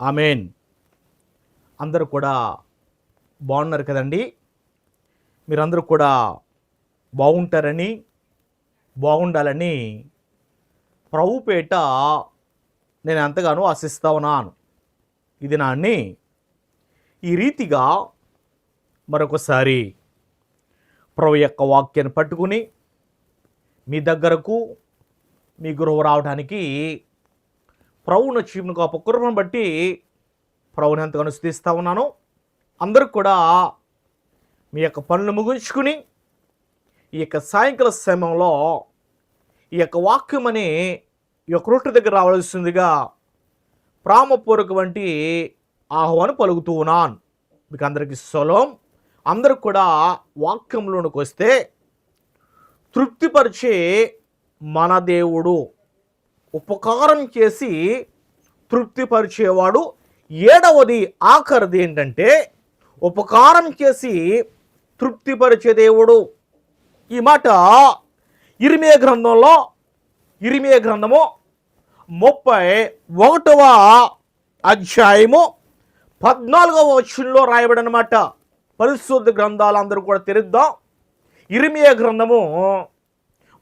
Amen. అందరూ కూడా బాగున్నారు కదండి? మీరందరూ కూడా బాగుంటారని బాగుండాలని ప్రభుపేట నేను ఎంతగానో ఆశిస్తా ఉన్నాను. ఇది నాన్ని ఈ రీతిగా మరొకసారి ప్రభు యొక్క వాక్యాన్ని పట్టుకుని మీ దగ్గరకు మీ గురువు రావడానికి ప్రభువును చీపును ఒక కృపను బట్టి ప్రభుని ఎంతగానో స్థిస్తా ఉన్నాను. అందరూ కూడా మీ యొక్క పనులు ముగించుకుని ఈ యొక్క సాయంకాల సమయంలో ఈ యొక్క వాక్యం అని ఈ యొక్క రొట్టె దగ్గర రావాల్సిందిగా ప్రామపూర్వక వంటి ఆహ్వానం పలుకుతూ ఉన్నాను. మీకు అందరికీ సొలం. అందరూ కూడా వాక్యంలోనికి వస్తే తృప్తిపరిచే మన దేవుడు ఉపకారం చేసి తృప్తిపరిచేవాడు. ఏడవది ఆఖరిది ఏంటంటే ఉపకారం చేసి తృప్తిపరిచే దేవుడు. ఈ మాట ఇరిమే గ్రంథంలో ఇరిమే గ్రంథము ముప్పై ఒకటవ అధ్యాయము పద్నాలుగవ వచనంలో రాయబడనమాట. పరిశుద్ధ గ్రంథాలు అందరూ కూడా తెరుద్దాం. ఇరిమే గ్రంథము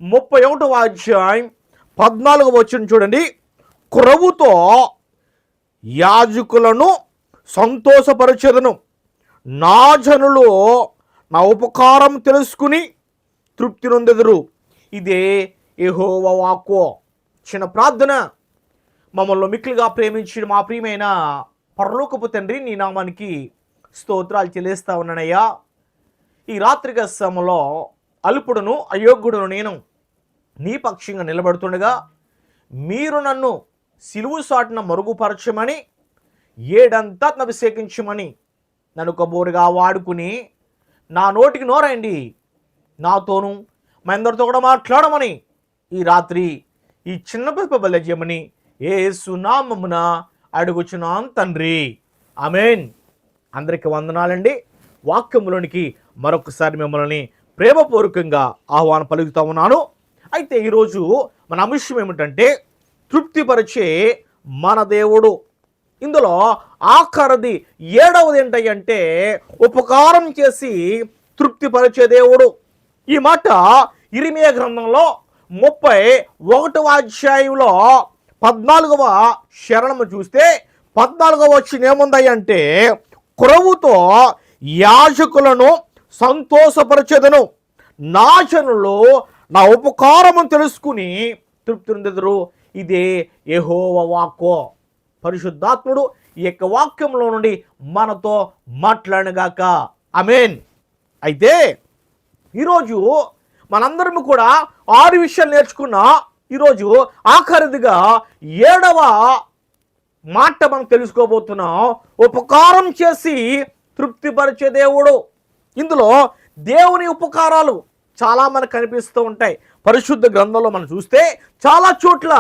ముప్పై ఒకటవ అధ్యాయం పద్నాలుగు వచ్చిన చూడండి. క్రొవ్వుతో యాజకులను సంతోషపరచెదను. నా జనులు నా ఉపకారం తెలుసుకుని తృప్తి నొందెదురు. ఇదే యెహోవా వాక్కు. చిన్న ప్రార్థన. మమ్మల్ని మిక్కిలిగా ప్రేమించిన మా ప్రియమైన పరలోకపు తండ్రి నీ నామానికి స్తోత్రాలు చెల్లిస్తా ఉన్నానయ్యా. ఈ రాత్రిక సమయంలో అల్పుడును అయోగ్యుడును నేను నీ పక్షంగా నిలబడుతుండగా మీరు నన్ను సిలువు సాటిన మరుగుపరచమని ఏడంతా అభిషేకించమని నన్ను కబోరుగా వాడుకుని నా నోటికి నోరండి. నాతోనూ మా అందరితో కూడా మాట్లాడమని ఈ రాత్రి ఈ చిన్న పిప్ప బలజ్యమని ఏ సునామమున అడుగుచున్నాను తండ్రి. ఆమెన్. అందరికి వందనాలండి. వాక్యములోనికి మరొకసారి మిమ్మల్ని ప్రేమపూర్వకంగా ఆహ్వానం పలుకుతా ఉన్నాను. అయితే ఈరోజు మన అంశం ఏమిటంటే తృప్తిపరిచే మన దేవుడు. ఇందులో ఆఖరిది ఏడవది ఏంటంటే ఉపకారం చేసి తృప్తిపరిచే దేవుడు. ఈ మాట ఇరిమియా గ్రంథంలో ముప్పై ఒకటవ అధ్యాయంలో పద్నాలుగవ శరణము చూస్తే పద్నాలుగవ వచ్చిన ఏముందంటే క్రొవ్వుతో యాజకులను సంతోషపరచదను. నాశనులు నా ఉపకారము తెలుసుకుని తృప్తి నొందెదరు ఇదే యహోవ వాక్కో. పరిశుద్ధాత్ముడు ఈ యొక్క వాక్యంలో నుండి మనతో మాట్లాడగాక అమేన్ అయితే ఈరోజు మనందరం కూడా ఆరు విషయాలు నేర్చుకున్న ఈరోజు ఆఖరిదిగా ఏడవ మాట మనం తెలుసుకోబోతున్నాం. ఉపకారం చేసి తృప్తిపరిచే దేవుడు. ఇందులో దేవుని ఉపకారాలు చాలా మనకు కనిపిస్తూ ఉంటాయి. పరిశుద్ధ గ్రంథంలో మనం చూస్తే చాలా చోట్ల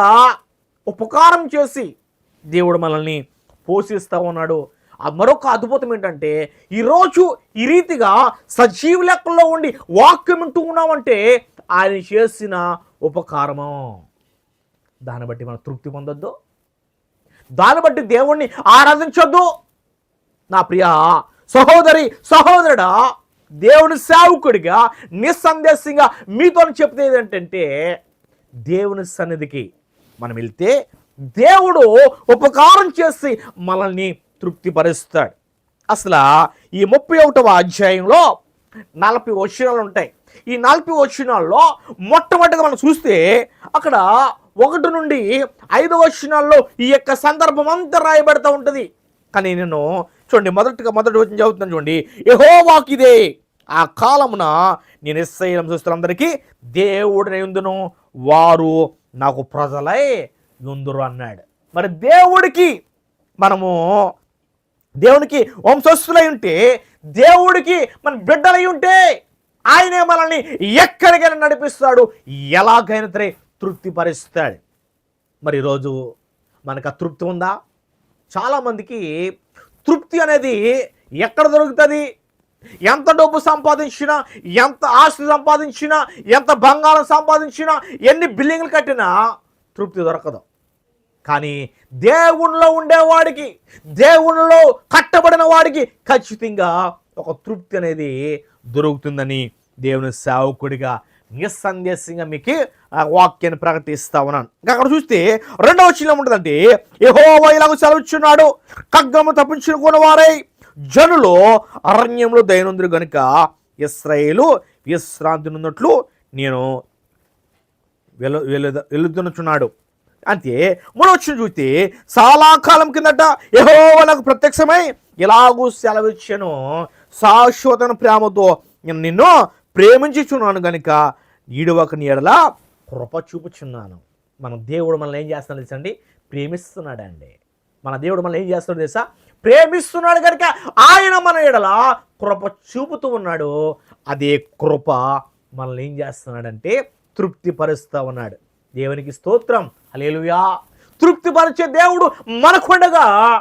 ఉపకారం చేసి దేవుడు మనల్ని పోషిస్తూ ఉన్నాడు. ఆ మరొక అద్భుతం ఏంటంటే ఈరోజు ఈ రీతిగా సజీవ లెక్కల్లో ఉండి వాక్యం వింటూ ఉన్నామంటే ఆయన చేసిన ఉపకారము. దాన్ని బట్టి మనం తృప్తి పొందొద్దు. దాన్ని బట్టి దేవుణ్ణి ఆరాధించొద్దు. నా ప్రియ సహోదరి సహోదరుడా దేవుని సేవకుడిగా నిస్సందేశంగా మీతో చెప్తే ఏంటంటే దేవుని సన్నిధికి మనం వెళ్తే దేవుడు ఉపకారం చేసి మనల్ని తృప్తిపరుస్తాడు. అసలు ఈ ముప్పై ఒకటవ అధ్యాయంలో నలభై వచనాలు ఉంటాయి. ఈ నలభై వచనాల్లో మొట్టమొదటిగా మనం చూస్తే అక్కడ ఒకటి నుండి ఐదు వచనాల్లో ఈ యొక్క సందర్భం అంతా రాయబడతా ఉంటుంది. కానీ నేను చూడండి మొదటిగా మొదటి వచ్చిన చదువుతున్నాను చూడండి. యహోవాకిదే. ఆ కాలమున నేను ఇస్రాయేల్ చూస్తున్నందరికీ దేవుడిని ఎందును వారు నాకు ప్రజలై ఉందురు అన్నాడు. మరి దేవుడికి మనము దేవునికి వంశస్థులై ఉంటే దేవుడికి మన బిడ్డలై ఉంటే ఆయనే మనల్ని ఎక్కడికైనా నడిపిస్తాడు. ఎలాగైనా సరే తృప్తిపరుస్తాడు. మరి ఈరోజు మనకు ఆ తృప్తి ఉందా? చాలామందికి తృప్తి అనేది ఎక్కడ దొరుకుతుంది? ఎంత డబ్బు సంపాదించినా ఎంత ఆస్తి సంపాదించినా ఎంత బంగారం సంపాదించినా ఎన్ని బిల్డింగ్లు కట్టినా తృప్తి దొరకదు. కానీ దేవునిలో ఉండేవాడికి దేవునిలో కట్టబడిన వాడికి ఖచ్చితంగా ఒక తృప్తి అనేది దొరుకుతుందని దేవుని సేవకుడిగా నిస్సందేశంగా మీకు ఆ వాక్యాన్ని ప్రకటిస్తా ఉన్నాను. ఇంకా అక్కడ చూస్తే రెండవ చిన్న ఉంటుందంటే ఏహో ఇలాగ చదువుచున్నాడు ఖడ్గము తప్పించుకున్న వారై జనులు అరణ్యంలో దైనందురు గనుక ఇస్రాయేలు విశ్రాంతి ఉన్నట్లు నేను వెలు వెలు వెలుతునుచున్నాడు అంతే మూడవచ్చిన చూస్తే చాలా కాలం కిందట యెహోవాలకు ప్రత్యక్షమై ఇలాగూ సెలవిచ్చాను. శాశ్వతన ప్రేమతో నేను నిన్ను ప్రేమించుచున్నాను గనుక ఈడవక నీడలా కృప చూపుచున్నాను. మన దేవుడు మనల్ని ఏం చేస్తున్నాడు తెలుసా అండి? ప్రేమిస్తున్నాడండి. మన దేవుడు మనల్ని ఏం చేస్తున్నాడు తెలుసా? ప్రేమిస్తున్నాడు కనుక ఆయన మన ఎడల కృప చూపుతూ ఉన్నాడు. అదే కృప మనల్ని ఏం చేస్తున్నాడంటే తృప్తిపరుస్తూ ఉన్నాడు. దేవునికి స్తోత్రం. అలేలుయా తృప్తిపరిచే దేవుడు మనకుండగా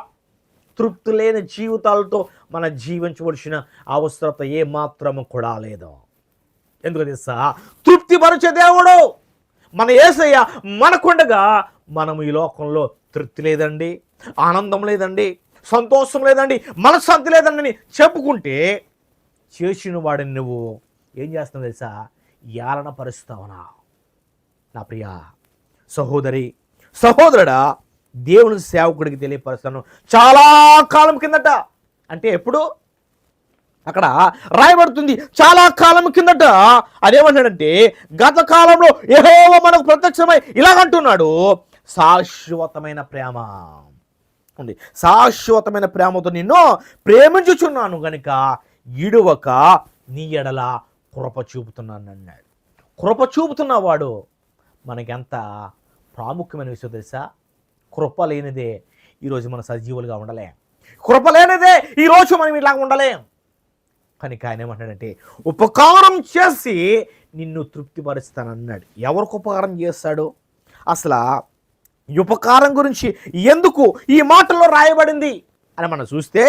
తృప్తి లేని జీవితాలతో మన జీవించవలసిన అవసరత ఏమాత్రము కూడా లేదు. ఎందుకు తెలుసా? తృప్తిపరిచే దేవుడు మన ఏసయ్య మనకుండగా మనం ఈ లోకంలో తృప్తి లేదండి ఆనందం లేదండి సంతోషం లేదండి మనశ్శాంతి లేదండి అని చెప్పుకుంటే చేసిన వాడిని నువ్వు ఏం చేస్తున్నావు తెలుసా? ఏలన పరుస్తావునా నా ప్రియ సహోదరి సహోదరుడా దేవుని సేవకుడికి తెలియపరుస్తాను. చాలా కాలం కిందట. అంటే ఎప్పుడు? అక్కడ రాయబడుతుంది. చాలా కాలం కిందట. అదేమంటాడంటే గత కాలంలో ఏహో మనకు ప్రత్యక్షమై ఇలాగంటున్నాడు శాశ్వతమైన ప్రేమ. ఉంది శాశ్వతమైన ప్రేమతో నిన్ను ప్రేమించుచున్నాను గనుక ఇడువక నీ ఎడల కృప చూపుతున్నాను అన్నాడు. కృప చూపుతున్నవాడు మనకెంత ప్రాముఖ్యమైన విషయం తెలుసా? కృప లేనిదే ఈరోజు మన సజీవులుగా ఉండలేం. కృప లేనిదే ఈరోజు మనం ఇలా ఉండలేం. కనుక ఆయన ఏమంటాడంటే ఉపకారం చేసి నిన్ను తృప్తిపరుస్తానన్నాడు. ఎవరికి ఉపకారం చేస్తాడు? అసలు ఈ ఉపకారం గురించి ఎందుకు ఈ మాటల్లో రాయబడింది? అని మనం చూస్తే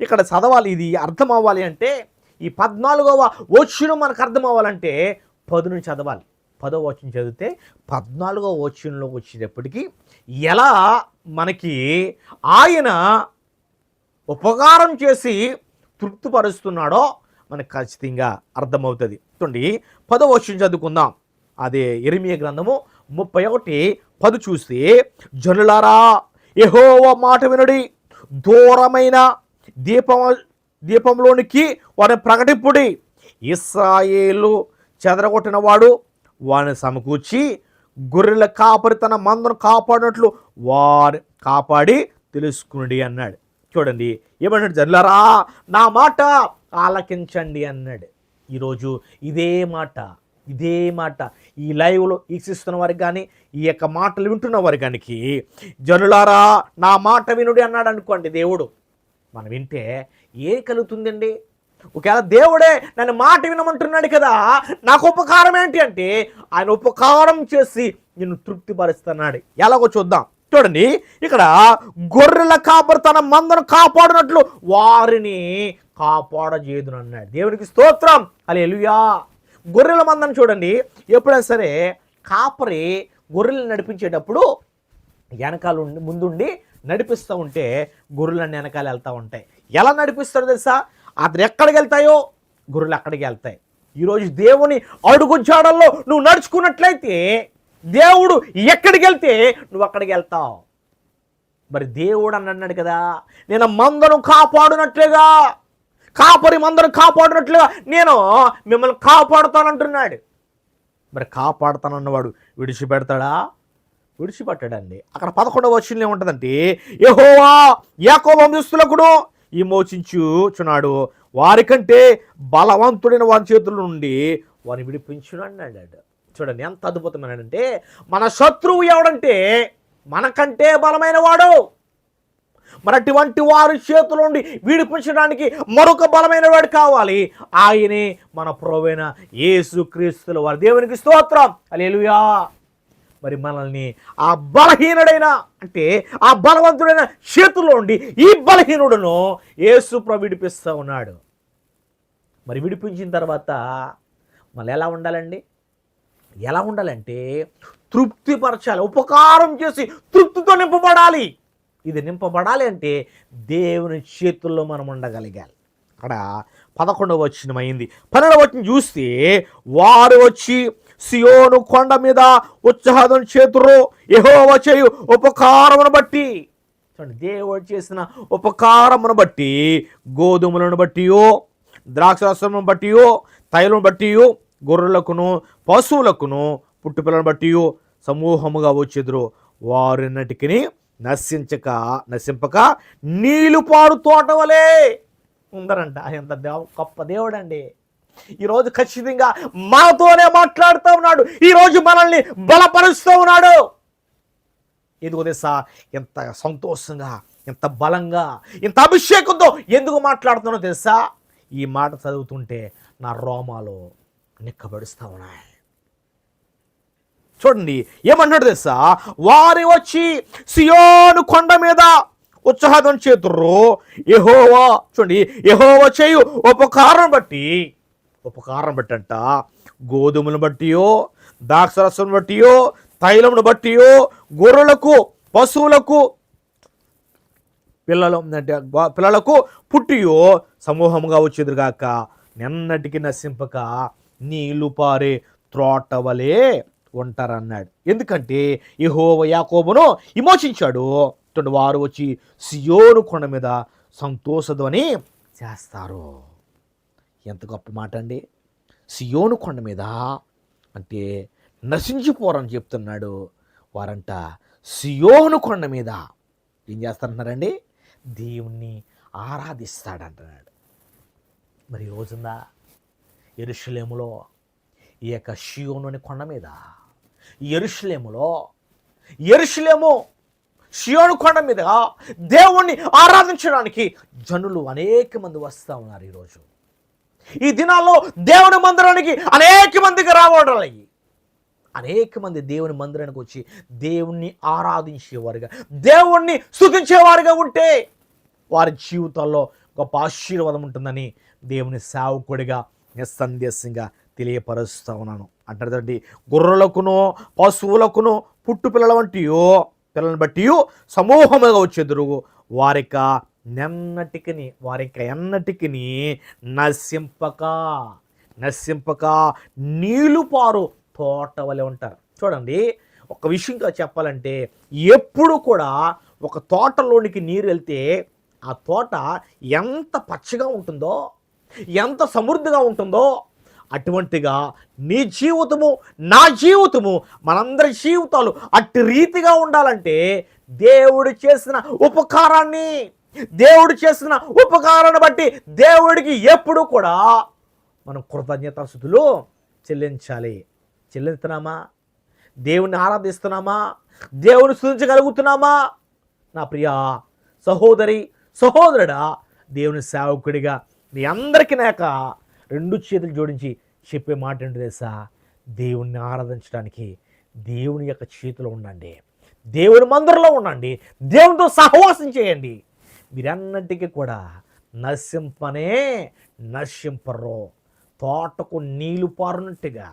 ఇక్కడ చదవాలి ఇది అర్థం అవ్వాలి అంటే ఈ పద్నాలుగవ వచ్చిన మనకు అర్థం అవ్వాలంటే పది నుంచి చదవాలి. పదో వచ్చిన చదివితే పద్నాలుగవ వచ్చినలోకి వచ్చేటప్పటికి ఎలా మనకి ఆయన ఉపకారం చేసి తృప్తిపరుస్తున్నాడో మనకు ఖచ్చితంగా అర్థమవుతుంది. చూడండి పదో వచ్చిన చదువుకుందాం. అదే ఎరిమియ గ్రంథము ముప్పై ఒకటి పది చూస్తే జనులారా ఎహోవ మాట వినుడి. దూరమైన దీపం దీపంలోనికి వారిని ప్రకటింపుడి. ఇస్రాయేలు చెదరగొట్టిన వాడు వారిని సమకూర్చి గొర్రెల కాపరి తన మందను కాపాడినట్లు వారు కాపాడి తెలుసుకుని అన్నాడు. చూడండి ఏమన్నాడు జల్లారా నా మాట ఆలకించండి అన్నాడు. ఈరోజు ఇదే మాట. ఇదే మాట ఈ లైవ్లో వీక్షిస్తున్న వారికి కానీ ఈ యొక్క మాటలు వింటున్న వారికి జనులారా నా మాట వినుడి అన్నాడు అనుకోండి దేవుడు. మనం వింటే ఏం కలుగుతుందండి? ఒకవేళ దేవుడే నన్ను మాట వినమంటున్నాడు కదా నాకు ఉపకారం ఏంటి అంటే ఆయన ఉపకారం చేసి నిన్ను తృప్తిపరుస్తున్నాడు. ఎలాగో చూద్దాం. చూడండి ఇక్కడ గొర్రెల కాపరి తన మందను కాపాడినట్లు వారిని కాపాడజేదును అన్నాడు దేవునికి స్తోత్రం. అలే గొర్రెల మందను చూడండి. ఎప్పుడైనా సరే కాపరి గొర్రెలు నడిపించేటప్పుడు వెనకాల ఉండి ముందుండి నడిపిస్తూ ఉంటే గొర్రెలన్నీ వెనకాల వెళ్తూ ఉంటాయి. ఎలా నడిపిస్తారో తెలుసా? అతను ఎక్కడికి వెళ్తాయో గొర్రెలు అక్కడికి వెళ్తాయి. ఈరోజు దేవుని అడుగు జాడల్లో నువ్వు నడుచుకున్నట్లయితే దేవుడు ఎక్కడికి వెళ్తే నువ్వు అక్కడికి వెళ్తావు. మరి దేవుడు అని అన్నాడు కదా నేను మందను కాపాడునట్లుగా కాపరి మందరు కాపాడినట్లుగా నేను మిమ్మల్ని కాపాడుతానంటున్నాడు. మరి కాపాడుతానన్నవాడు విడిచిపెడతాడా? విడిచిపెట్టాడండి. అక్కడ పదకొండవ వచ్చిన ఏముంటుందంటే యెహోవా యాకో వంశస్థులకుడు విమోచించుచున్నాడు. వారికంటే బలవంతుడైన వారి చేతుల నుండి వారిని విడిపించును అన్నాడు చూడండి ఎంత అద్భుతమైనదంటే మన శత్రువు ఎవడంటే మనకంటే బలమైన వాడు మరి అటువంటి వారి చేతుల నుండి విడిపించడానికి మరొక బలమైన వాడు కావాలి. ఆయనే మన ప్రోవైన యేసు క్రీస్తుల వారి. దేవునికి స్తోత్రం. అలేలుయా మరి మనల్ని ఆ బలహీనుడైన అంటే ఆ బలవంతుడైన చేతుల్లో ఉండి ఈ బలహీనుడును యేసు విడిపిస్తూ ఉన్నాడు. మరి విడిపించిన తర్వాత మళ్ళీ ఎలా ఉండాలండి? ఎలా ఉండాలంటే తృప్తిపరచాలి ఉపకారం చేసి తృప్తితో నింపబడాలి. ఇది నింపబడాలి అంటే దేవుని చేతుల్లో మనం ఉండగలిగాలి. అక్కడ పదకొండవ వచ్చిన అయింది. పన్నెండవ వచ్చిన చూస్తే వారు వచ్చి సియోను కొండ మీద ఉత్సాహం చేతురు. ఎహోవ చేయు ఉపకారమును బట్టి చూడండి దేవుడు చేసిన ఉపకారమును బట్టి గోధుమలను బట్టియో ద్రాక్షరసమును బట్టియో తైలను బట్టియో గొర్రెలకును పశువులకును పుట్టుపిల్లను బట్టియో సమూహముగా వచ్చెదురు. వారిన్నటికి నశించక నశింపక నీళ్ళు పారు తోట ఉందరంట. ఎంత దేవ గొప్ప దేవుడండి. ఈరోజు ఖచ్చితంగా మనతోనే మాట్లాడుతూ ఉన్నాడు. ఈరోజు మనల్ని బలపరుస్తూ ఉన్నాడు. ఎందుకు తెలుసా ఎంత సంతోషంగా ఎంత బలంగా ఎంత అభిషేకంతో ఎందుకు మాట్లాడుతున్నానో తెలుసా? ఈ మాట చదువుతుంటే నా రోమాలు నిక్కబడుస్తూ ఉన్నాయి. చూడండి ఏమన్నాడు తెలుసా? వారి వచ్చి సియోను కొండ మీద ఉత్సాహం చేతుర్రు. యహోవా చూడండి యహోవా చేయు ఉపకారం బట్టి ఉపకారం బట్టి అంట గోధుమను బట్టియో ద్రాక్షరసం బట్టియో తైలమును బట్టియో గొర్రెలకు పశువులకు పిల్లలు అంటే పిల్లలకు పుట్టియో సమూహముగా వచ్చేదిగాక నిన్నటికి నశింపక నీళ్ళు పారే త్రోట వలే ఉంటారన్నాడు. ఎందుకంటే యహోవ యాకోబును విమోచించాడు. చూడండి వారు వచ్చి సియోను కొండ మీద సంతోషధ్వని చేస్తారు. ఎంత గొప్ప మాట అండి. సియోను కొండ మీద అంటే నశించిపోరని చెప్తున్నాడు వారంట. సియోను కొండ మీద ఏం చేస్తారంటున్నారండి? దేవుణ్ణి ఆరాధిస్తాడంటున్నాడు. మరి రోజుందా ఎరుషులేములో ఈ యొక్క షియోను అనే కొండ మీద ఎరుషులేములో ఎరుషులేము షియోను కొండ మీద దేవుణ్ణి ఆరాధించడానికి జనులు అనేక మంది వస్తూ ఉన్నారు ఈరోజు. ఈ దినాల్లో దేవుని మందిరానికి అనేక మందికి రావడాలి అనేక మంది దేవుని మందిరానికి వచ్చి దేవుణ్ణి ఆరాధించేవారుగా దేవుణ్ణి స్థుతించేవారుగా ఉంటే వారి జీవితాల్లో గొప్ప ఆశీర్వాదం ఉంటుందని దేవుని సేవకుడిగా నిస్సందేశంగా తెలియపరుస్తూ ఉన్నాను. అంటారు గుర్రలకును పశువులకును పుట్టు పిల్లల వంటియో పిల్లలను బట్టి సమూహముగా వచ్చేదురు. వారిక నెన్నటికిని వారిక ఎన్నటికిని నశింపక నశింపక నీళ్ళు పారు తోట వలె ఉంటారు. చూడండి ఒక విషయంగా చెప్పాలంటే ఎప్పుడు కూడా ఒక తోటలోనికి నీరు వెళ్తే ఆ తోట ఎంత పచ్చగా ఉంటుందో ఎంత సమృద్ధిగా ఉంటుందో అటువంటిగా నీ జీవితము నా జీవితము మనందరి జీవితాలు అట్టి రీతిగా ఉండాలంటే దేవుడు చేసిన ఉపకారాన్ని దేవుడు చేసిన ఉపకారాన్ని బట్టి దేవుడికి ఎప్పుడు కూడా మనం కృతజ్ఞతాస్థుతులు చెల్లించాలి. చెల్లిస్తున్నామా దేవుణ్ణి ఆరాధిస్తున్నామా? దేవుని స్థుతించగలుగుతున్నామా? నా ప్రియ సహోదరి సహోదరుడా దేవుని సేవకుడిగా మీ అందరికీ నాక రెండు చేతులు జోడించి చెప్పే మాట ఏంటి తెలుసా? దేవుణ్ణి ఆరాధించడానికి దేవుని యొక్క చేతిలో ఉండండి. దేవుని మందిరంలో ఉండండి. దేవునితో సహవాసం చేయండి. మీరన్నిటికీ కూడా నశింపనే నశింపరు. తోటకు నీళ్ళు పారునట్టుగా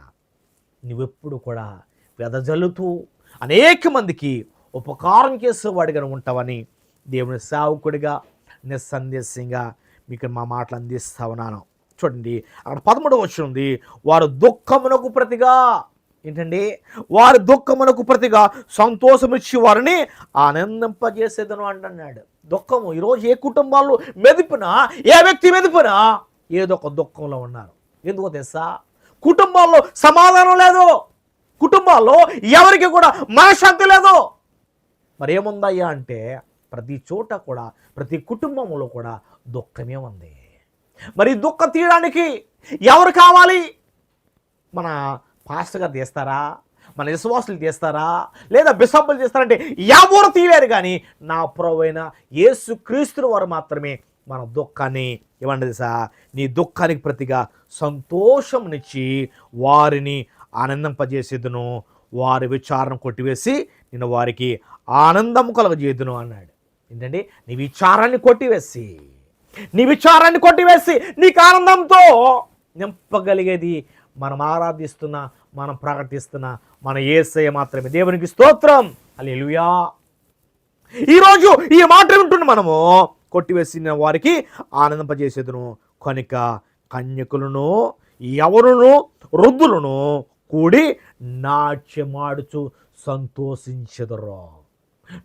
నువ్వెప్పుడు కూడా వెదజల్లుతూ అనేక మందికి ఉపకారం చేసేవాడిగా ఉంటావని దేవుని సేవకుడిగా నిస్సందేశంగా మీకు మా మాటలు అందిస్తా ఉన్నాను. చూడండి. అక్కడ పదమూడవ వచ్చిన ఉంది. వారు దుఃఖమునకు ప్రతిగా ఏంటండి? వారి దుఃఖమునకు ప్రతిగా సంతోషమిచ్చి వారిని ఆనందింపజేసేదను అంటున్నాడు. దుఃఖము ఈరోజు ఏ కుటుంబాల్లో మెదిపినా ఏ వ్యక్తి మెదిపినా ఏదో ఒక దుఃఖంలో ఉన్నారు. ఎందుకో తెలుసా? కుటుంబాల్లో సమాధానం లేదు. కుటుంబాల్లో ఎవరికి కూడా మనశ్శాంతి లేదు. మరి ఏముందయ్యా అంటే ప్రతి చోట కూడా ప్రతి కుటుంబంలో కూడా దుఃఖమే ఉంది. మరి దుఃఖ దుఃఖం తీయడానికి ఎవరు కావాలి? మన పాస్టర్ గారు తీస్తారా? మన విశ్వాసులు తీస్తారా? లేదా బిషప్లు చేస్తారంటే ఎవరు తీయలేరు కానీ నా ప్రవైన యేసు క్రీస్తుని వారు మాత్రమే మన దుఃఖాన్ని ఇవ్వండి తెలుసా? నీ దుఃఖానికి ప్రతిగా సంతోషంనిచ్చి వారిని ఆనందింపజేసేదును. వారి విచారణ కొట్టివేసి నేను వారికి ఆనందం కలగజేదును అన్నాడు. ఏంటంటే నీ విచారాన్ని కొట్టివేసి. నీ విచారాన్ని కొట్టివేసి నీకు ఆనందంతో నింపగలిగేది మనం ఆరాధిస్తున్న మనం ప్రకటిస్తున్న మన ఏసయ మాత్రమే. దేవునికి స్తోత్రం. అల్లెలుయా ఈరోజు ఈ మాట వింటున్న మనము కొట్టివేసిన వారికి ఆనందింపజేసేదును. కనుక కన్యకులను ఎవరును వృద్ధులను కూడి నాట్యమాడుచు సంతోషించదురా.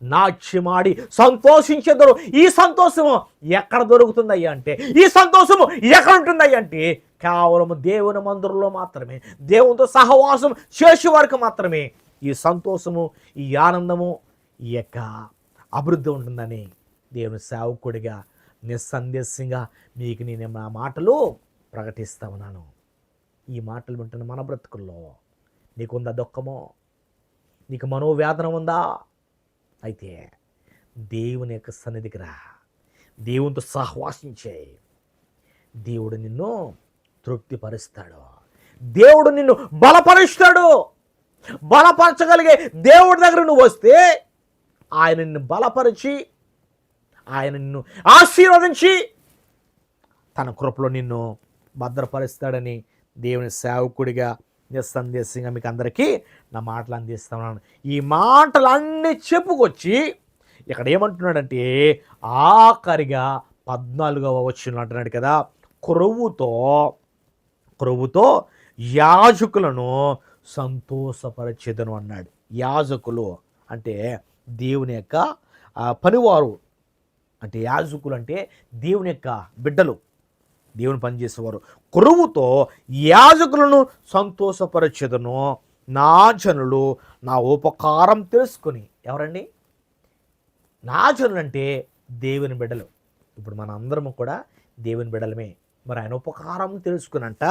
నాట్యమాడి సంతోషించెదరు. ఈ సంతోషము ఎక్కడ దొరుకుతుందయ్యా అంటే ఈ సంతోషము ఎక్కడ ఉంటుందయ్యా అంటే కేవలం దేవుని మందిరంలో మాత్రమే దేవునితో సహవాసం చేసే వరకు మాత్రమే ఈ సంతోషము ఈ ఆనందము ఈ యొక్క అభివృద్ధి ఉంటుందని దేవుని సేవకుడిగా నిస్సందేశంగా మీకు నేను నా మాటలు ప్రకటిస్తా ఉన్నాను. ఈ మాటలు వింటున్న మన బ్రతుకుల్లో నీకుందా దుఃఖమో? నీకు మనోవేదన ఉందా? అయితే దేవుని యొక్క సన్నిధికి రా. దేవునితో సహవాసించే. దేవుడు నిన్ను తృప్తిపరుస్తాడు. దేవుడు నిన్ను బలపరుస్తాడు. బలపరచగలిగే దేవుడి దగ్గర నువ్వు వస్తే ఆయన నిన్ను బలపరిచి ఆయన నిన్ను ఆశీర్వదించి తన కృపలో నిన్ను భద్రపరుస్తాడని దేవుని సేవకుడిగా నిస్సందేశంగా మీకు అందరికీ నా మాటలు అందిస్తున్నాను ఈ మాటలన్నీ చెప్పుకొచ్చి ఇక్కడ ఏమంటున్నాడంటే ఆఖరిగా పద్నాలుగవ వచ్చిన అంటున్నాడు కదా క్రొవ్వుతో క్రొవ్వుతో యాజకులను సంతోషపరచేదను అన్నాడు. యాజకులు అంటే దేవుని యొక్క పనివారు. అంటే యాజకులు అంటే దేవుని యొక్క బిడ్డలు. దేవుని పనిచేసేవారు కొరువుతో యాజకులను సంతోషపరచదును. నా జనులు నా ఉపకారం తెలుసుకొని. ఎవరండి? నా జనులు అంటే దేవుని బిడ్డలు. ఇప్పుడు మన అందరము కూడా దేవుని బిడ్డలమే. మరి ఆయన ఉపకారం తెలుసుకునంట.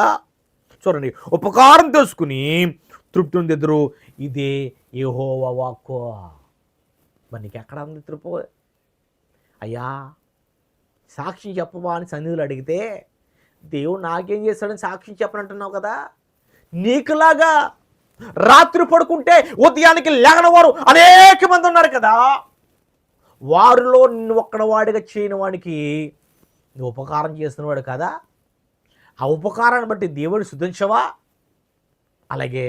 చూడండి ఉపకారం తెలుసుకుని తృప్తి ఉందెదురు ఇదే ఏహోవ వాక్కో. మరి నీకు ఎక్కడ ఉంది తృప్తి? అయ్యా సాక్షి చెప్పవా అని సన్నిధులు అడిగితే దేవుడు నాకేం చేస్తాడని సాక్షి చెప్పనంటున్నావు కదా? నీకులాగా రాత్రి పడుకుంటే ఉదయానికి లేగనవారు అనేక మంది ఉన్నారు కదా. వారిలో నిన్ను ఒక్కడవాడిగా చేయని వాడికి నువ్వు ఉపకారం చేస్తున్నవాడు కదా? ఆ ఉపకారాన్ని బట్టి దేవుడిని శుద్ధించవా? అలాగే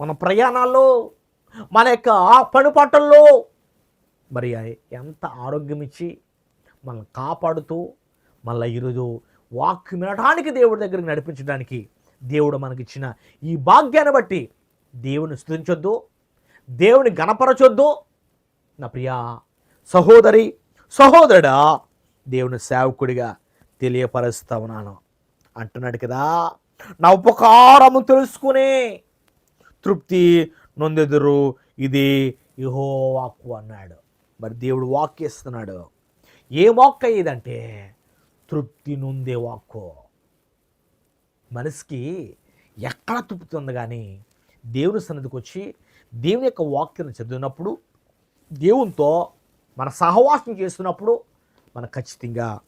మన ప్రయాణాల్లో మన యొక్క పనిపాటల్లో మరి ఎంత ఆరోగ్యం ఇచ్చి మనల్ని కాపాడుతూ మళ్ళీ ఈరోజు వాక్ వినడానికి దేవుడి దగ్గరికి నడిపించడానికి దేవుడు మనకిచ్చిన ఈ భాగ్యాన్ని బట్టి దేవుని స్థుతించొద్దు దేవుని గణపరచొద్దు. నా ప్రియా సహోదరి సహోదరుడా దేవుని సేవకుడిగా తెలియపరుస్తా ఉన్నాను. అంటున్నాడు కదా నా ఉపకారము తెలుసుకునే తృప్తి నొందెదురు ఇది ఇహో వాక్కు అన్నాడు. మరి దేవుడు వాక్ ఇస్తున్నాడు. ఏ వాక్ అయ్యేదంటే తృప్తి నొందే వాక్కు. మనసుకి ఎక్కడ తృప్తి ఉంది కానీ దేవుని సన్నిధికి వచ్చి దేవుని యొక్క వాక్యం చదివినప్పుడు దేవునితో మన సహవాసం చేస్తున్నప్పుడు మన ఖచ్చితంగా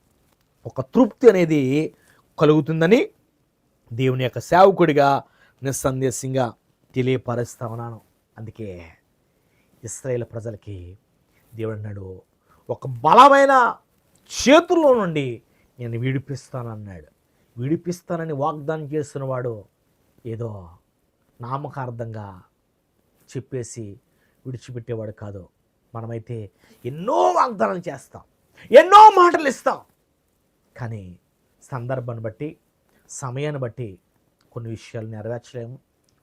ఒక తృప్తి అనేది కలుగుతుందని దేవుని యొక్క సేవకుడిగా నిస్సందేశంగా తెలియపరుస్తా ఉన్నాను అందుకే ఇస్రాయేల్ ప్రజలకి దేవుడు అన్నాడు ఒక బలమైన చేతుల్లో నుండి నేను విడిపిస్తానన్నాడు. విడిపిస్తానని వాగ్దానం చేస్తున్నవాడు ఏదో నామకార్థంగా చెప్పేసి విడిచిపెట్టేవాడు కాదు. మనమైతే ఎన్నో వాగ్దానాలు చేస్తాం. ఎన్నో మాటలు ఇస్తాం. కానీ సందర్భాన్ని బట్టి సమయాన్ని బట్టి కొన్ని విషయాలు నెరవేర్చలేము.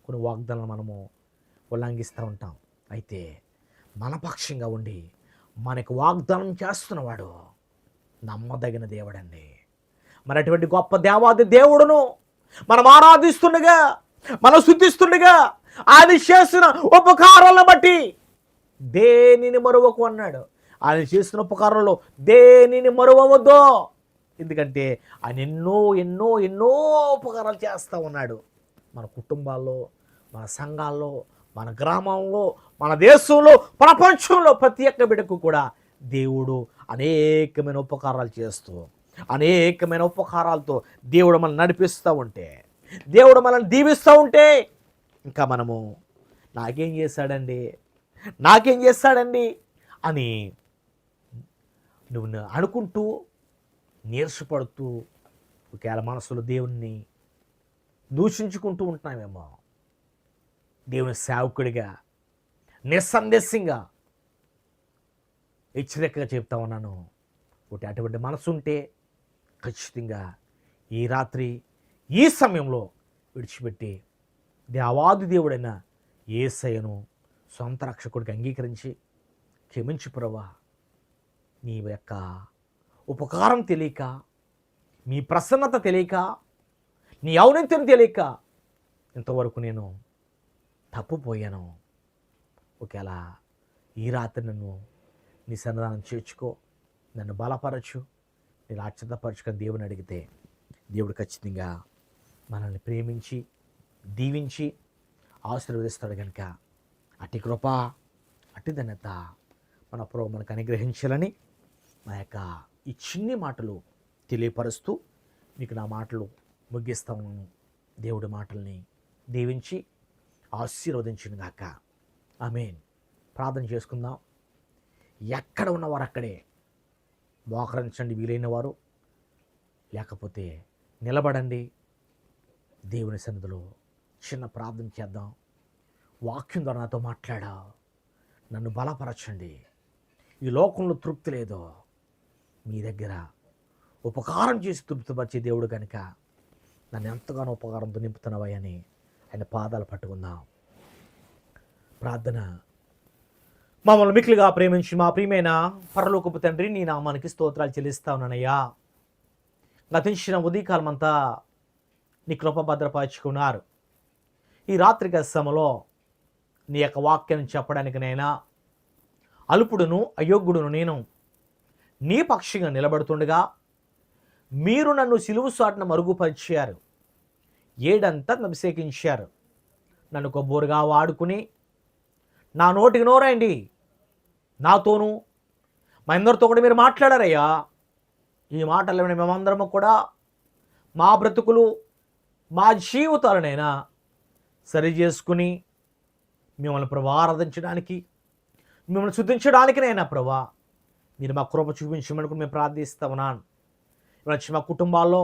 కొన్ని వాగ్దానాలు మనము ఉల్లంఘిస్తూ ఉంటాం. అయితే మనపక్షంగా ఉండి మనకు వాగ్దానం చేస్తున్నవాడు నమ్మదగిన దేవుడండి. మరి అటువంటి గొప్ప దేవాది దేవుడును మనం ఆరాధిస్తుండగా మనం శుద్ధిస్తుండగా ఆయన చేసిన ఉపకారాలను బట్టి దేనిని మరువకు అన్నాడు? ఆయన చేసిన ఉపకారంలో దేనిని మరువవద్దు? ఎందుకంటే ఆయన ఎన్నో ఎన్నో ఎన్నో ఉపకారాలు చేస్తూ ఉన్నాడు. మన కుటుంబాల్లో మన సంఘాల్లో మన గ్రామంలో మన దేశంలో ప్రపంచంలో ప్రతి ఒక్క బిడ్డకు కూడా దేవుడు అనేకమైన ఉపకారాలు చేస్తూ అనేకమైన ఉపకారాలతో దేవుడు మనల్ని నడిపిస్తూ ఉంటే దేవుడు మనల్ని దీవిస్తూ ఉంటే ఇంకా మనము నాకేం చేశాడండి నాకేం చేస్తాడండి? అని నువ్వు అనుకుంటూ నీరసపడుతూ ఒకవేళ మనసులో దేవుణ్ణి దూషించుకుంటూ ఉంటున్నామేమో దేవుని సేవకుడిగా నిస్సందేశంగా హెచ్చరికగా చెప్తా ఉన్నాను. ఒకటి అటువంటి మనసు ఉంటే ఖచ్చితంగా ఈ రాత్రి ఈ సమయంలో విడిచిపెట్టి దేవాది దేవుడైన ఏసయ్యను సొంత రక్షకుడికి అంగీకరించి క్షమించు ప్రభా. నీ యొక్క ఉపకారం తెలియక మీ ప్రసన్నత తెలియక నీ ఔన్నత్యం తెలియక ఇంతవరకు నేను తప్పుపోయాను ఒకవేళ ఈ రాత్రి నన్ను నీ సన్నిధానం చేర్చుకో నన్ను బలపరచు నేను ఆశ్చర్యపరచుకొని దేవుని అడిగితే దేవుడు ఖచ్చితంగా మనల్ని ప్రేమించి దీవించి ఆశీర్వదిస్తాడు కనుక అటి కృప అటి ధన్యత మన ప్రభు మనకు అనుగ్రహించాలని నా యొక్క ఈ చిన్ని మాటలు తెలియపరుస్తూ మీకు నా మాటలు ముగిస్తాను దేవుడి మాటల్ని దీవించి ఆశీర్వదించిన గాక. ఆమెన్. ప్రార్థన చేసుకుందాం. ఎక్కడ ఉన్నవారు అక్కడే? మోకరించండి వీలైన వారు లేకపోతే నిలబడండి. దేవుని సన్నిధిలో చిన్న ప్రార్థన చేద్దాం. వాక్యం ద్వారా నాతో మాట్లాడా. నన్ను బలపరచండి. ఈ లోకంలో తృప్తి లేదో మీ దగ్గర ఉపకారం చేసి తృప్తిపరిచే దేవుడు కనుక నన్ను ఎంతగానో ఉపకారంతో నింపుతున్నావని ఆయన పాదాలు పట్టుకుందాం. ప్రార్థన మమ్మల్ని మిక్కిలిగా ప్రేమించి మా ప్రియమైన పరలోకపు తండ్రి నీ నామానికి స్తోత్రాలు చెల్లిస్తా ఉన్నానయ్యా గతించిన ఉదయకాలం అంతా నీ కృప భద్రపరుచుకున్నారు. ఈ రాత్రి సమలో నీ యొక్క వాక్యాన్ని చెప్పడానికి నైనా అల్పుడును అయోగ్యుడును నేను నీ పక్షిగా నిలబడుతుండగా మీరు నన్ను సిలువు సాటున మరుగుపరిచారు. ఏడంతా అభిషేకించారు నన్ను కొబ్బోరుగా వాడుకుని నా నోటికి నోరండి. నాతోనూ. మా అందరితో కూడా మీరు మాట్లాడారయ్యా. ఈ మాటలు విని మేమందరము కూడా మా బ్రతుకులు మా జీవితాలనైనా సరి చేసుకుని మిమ్మల్ని ప్రభా ఆరాధించడానికి మిమ్మల్ని శుద్ధించడానికినైనా ప్రభా మీరు మా కృప చూపించమని కూడా మేము ప్రార్థిస్తామన్నాను ఇవాళ వచ్చి మా కుటుంబాల్లో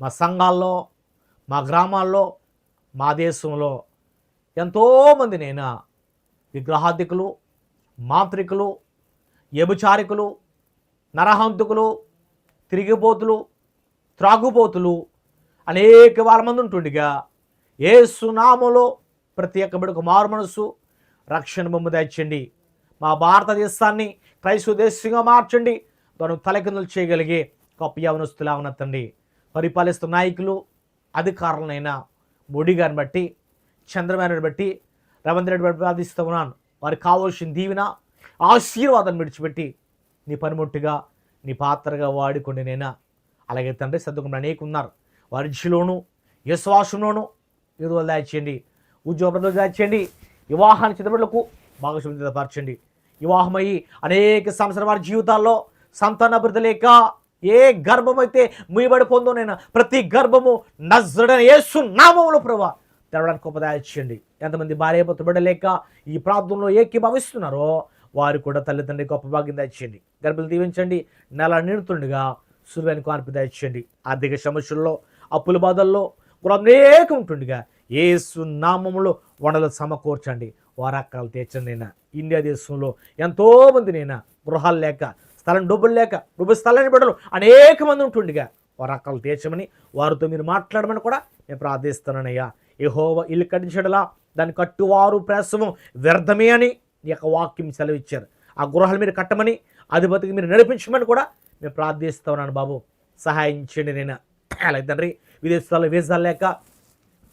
మా సంఘాల్లో మా గ్రామాల్లో మా దేశంలో ఎంతోమందినైనా విగ్రహాధికులు మాంత్రికులు వ్యభిచారికులు నరహంతుకులు తిరిగిపోతులు త్రాగుపోతులు అనేక వాళ్ళ మంది ఉంటుండగా ఏ సునామలో ప్రతి ఒక్క బిడ్డకు మారు మనసు రక్షణ బొమ్మ తెచ్చండి మా భారతదేశాన్ని క్రైస్తవ దేశంగా మార్చండి. మనం తలకిందులు చేయగలిగే గొప్ప యవనస్తులా ఉన్నతండి పరిపాలిస్తున్న నాయకులు అధికారులనైనా మోడీ గారిని బట్టి చంద్రబాబు బట్టి రవీంద్ర రెడ్డి బట్టి ప్రార్థిస్తూ ఉన్నాను. వారికి కావాల్సిన దీవెన ఆశీర్వాదం విడిచిపెట్టి నీ పనిముట్టుగా నీ పాత్రగా వాడుకోండి నేనా? అలాగే తండ్రి సర్దుకున్న అనేక ఉన్నారు వారి దిశలోను విశ్వాసంలోను ఎదువలు దాచేయండి. ఉద్యోగంలో దాచేయండి. వివాహాన్ని చిత్తబడులకు బాగా సిద్ధపరచండి. వివాహమయ్యి అనేక సంవత్సరాల వారి జీవితాల్లో సంతాన అభివృద్ధి లేక ఏ గర్భమైతే ముయబడి పొందో పొందోనైనా ప్రతి గర్భము నజరడన యేసు నామములు ప్రభా తెరవడానికి గొప్ప ఎంతమంది భార్య బిడ్డలేక ఈ ప్రాంతంలో ఏకీభవిస్తున్నారో వారు కూడా తల్లిదండ్రి గొప్ప భాగ్యం దాచేయండి గర్భలు దీవించండి. నెల నిండుతుండగా సూర్యుని మార్పు దాచేయండి ఆర్థిక సమస్యల్లో అప్పుల బాధల్లో కూడా అనేక ఉంటుండగా ఏసు సున్నామంలో వనలు సమకూర్చండి. వారక్కలు తీర్చండి నేను ఇండియా దేశంలో ఎంతోమంది నేను గృహాలు లేక స్థలం డబ్బులు లేక డబ్బు స్థలాన్ని బిడ్డలు అనేక మంది ఉంటుండగా వారక్కలు తీర్చమని వారితో మీరు మాట్లాడమని కూడా నేను ప్రార్థిస్తున్నానయ్యా. యహోవ ఇల్లు కట్టించడలా దాని కట్టువారు ప్రసవం వ్యర్థమే అని ఈ యొక్క వాక్యం సెలవిచ్చారు. ఆ గృహాలు మీరు కట్టమని అధిపతికి మీరు నడిపించమని కూడా నేను ప్రార్థిస్తా ఉన్నాను బాబు. సహాయం చేయండి నేను అలాగే తండ్రి విదేశాల్లో వీసాలు లేక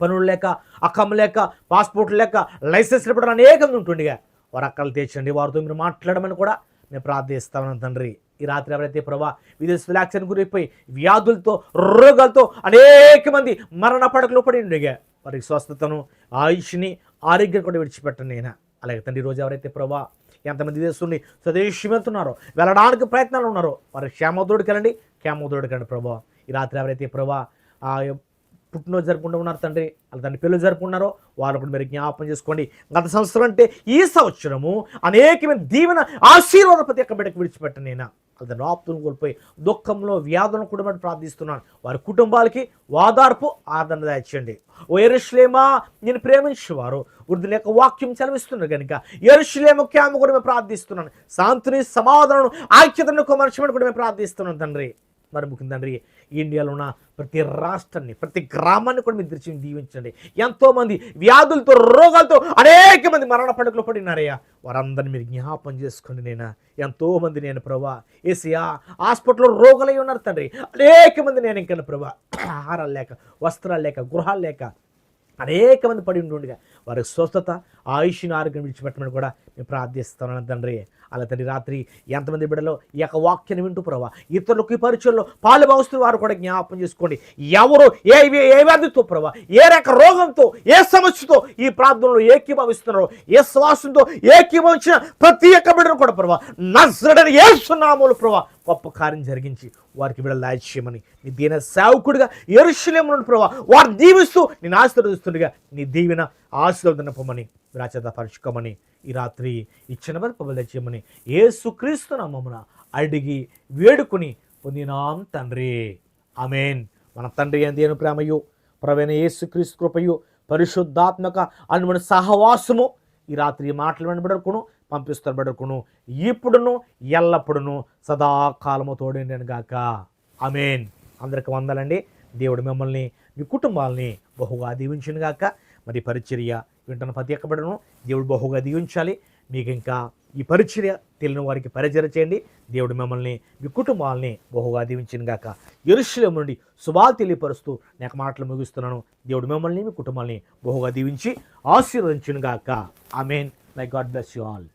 పనులు లేక అక్కం లేక పాస్పోర్ట్ లేక లైసెన్స్ ఇవ్వడం అనేక ఉంటుండగా. వారు అక్కలు తీర్చండి వారితో మీరు మాట్లాడమని కూడా నేను ప్రార్థిస్తాను తండ్రి. ఈ రాత్రి ఎవరైతే ప్రభా విదేశ వ్యాక్సిన్ గురైపోయి వ్యాధులతో రోగాలతో అనేక మంది మరణ పడకలు పడి ఉండగా వారికి స్వస్థతను ఆయుష్ని ఆరోగ్యం కూడా విడిచిపెట్టండి నేను అలాగే తండ్రి రోజు ఎవరైతే ప్రభా ఎంతమంది దేశంలో స్వదేశం వెళ్తున్నారో వెళ్ళడానికి ప్రయత్నాలు ఉన్నారో వారి క్షేమోదరుడికి వెళ్ళండి క్షేమోదరుడికి వెళ్ళండి ప్రభా. ఈ రాత్రి ఎవరైతే ప్రభా ఆ పుట్టినరోజు జరుపుకుంటూ ఉన్నారు తండ్రి వాళ్ళ తండ్రి పెళ్ళి జరుపుకున్నారో వారు కూడా మీరు జ్ఞాపకం చేసుకోండి. గత సంవత్సరం అంటే ఈ సంవత్సరము అనేకమైన దీవెన ఆశీర్వాద ప్రతి ఒక్క బిడ్డకు విడిచిపెట్టను నేను అతని ఆప్తులను కోల్పోయి దుఃఖంలో వ్యాధులను కూడా ప్రార్థిస్తున్నాను. వారి కుటుంబాలకి వాదార్పు ఆదరణ దాచండి ఓ ఎరుషులేమా నేను ప్రేమించేవారు. వృద్ధుల యొక్క వాక్యం చదివిస్తున్నారు కనుక ఎరుషులేమ క్యామ కూడా మేము ప్రార్థిస్తున్నాను. శాంతిని సమాధానం ఐక్యతను కుమర్చమని కూడా మేము ప్రార్థిస్తున్నాను తండ్రి. మరి ముఖ్యం తండ్రి ఇండియాలో ఉన్న ప్రతి రాష్ట్రాన్ని ప్రతి గ్రామాన్ని కూడా మీరు తెరిచి దీవించండి. ఎంతోమంది వ్యాధులతో రోగాలతో అనేక మంది మరణ పండుగలు పడినారయ్యా. వారందరిని మీరు జ్ఞాపం చేసుకోండి నేను ఎంతోమంది నేను ప్రభా ఏసియా హాస్పిటల్లో రోగులై ఉన్నారు తండ్రి. అనేక మంది నేను ఇంకా ప్రభా ఆహారాలు లేక వస్త్రాలు లేక గృహాలు లేక అనేక మంది పడి ఉండుండగా. వారి స్వస్థత ఆయుష్ని ఆరోగ్యం విడిచిపెట్టమని కూడా మేము ప్రార్థిస్తున్నాను తండ్రి. అలా తండ్రి రాత్రి ఎంతమంది బిడ్డలో ఈ యొక్క వాక్యాన్ని వింటూ ప్రభా ఇతరులకు ఈ పరిచయంలో పాలు భావిస్తున్న వారు కూడా జ్ఞాపం చేసుకోండి. ఎవరు ఏ ఏ వ్యాధితో ప్రభా ఏ రక రోగంతో ఏ సమస్యతో ఈ ప్రార్థనలో ఏకీభవిస్తున్నారో ఏ శ్వాసంతో ఏకీభవించిన ప్రతి ఒక్క బిడ్డను కూడా ప్రభావ నజరడని సున్నామూలు ప్రభా గొప్ప కార్యం జరిగించి వారికి బిడ్డలు దాచేయమని నీ దీన సేవకుడిగా ఎరుషులేమును ప్రభావ వారు దీవిస్తూ నేను ఆశీర్వదిస్తుండగా నీ దీవెన ఆశీర్వదనపమని రాచేత ఈ రాత్రి ఇచ్చిన చేయమని ఏ ఏసుక్రీస్తు నామమున అడిగి వేడుకుని పొందినాం తండ్రి. అమేన్ మన తండ్రి అందేను దేని ప్రేమయు ప్రవీణ యేసుక్రీస్తు కృపయు పరిశుద్ధాత్మక అనుమని సహవాసము ఈ రాత్రి మాటలు వినబడకును పంపిస్తారు బడకును. ఇప్పుడును ఎల్లప్పుడును సదాకాలము తోడేండను గాక. ఆమెన్. అందరికి వందలండి. దేవుడు మిమ్మల్ని మీ కుటుంబాలని బహుగా దీవించిన గాక. మరి పరిచర్య వింటున్న ప్రతి దేవుడు బహుగా దీవించాలి. మీకు ఇంకా ఈ పరిచర్య తెలియని వారికి పరిచర్య చేయండి. దేవుడు మిమ్మల్ని మీ కుటుంబాలని బహుగా దీవించిన గాక. ఎరుషులేము నుండి శుభాలు తెలియపరుస్తూ నాకు మాటలు ముగిస్తున్నాను. దేవుడు మిమ్మల్ని మీ కుటుంబాలని బహుగా దీవించి ఆశీర్వదించిన గాక. Mean my God bless you all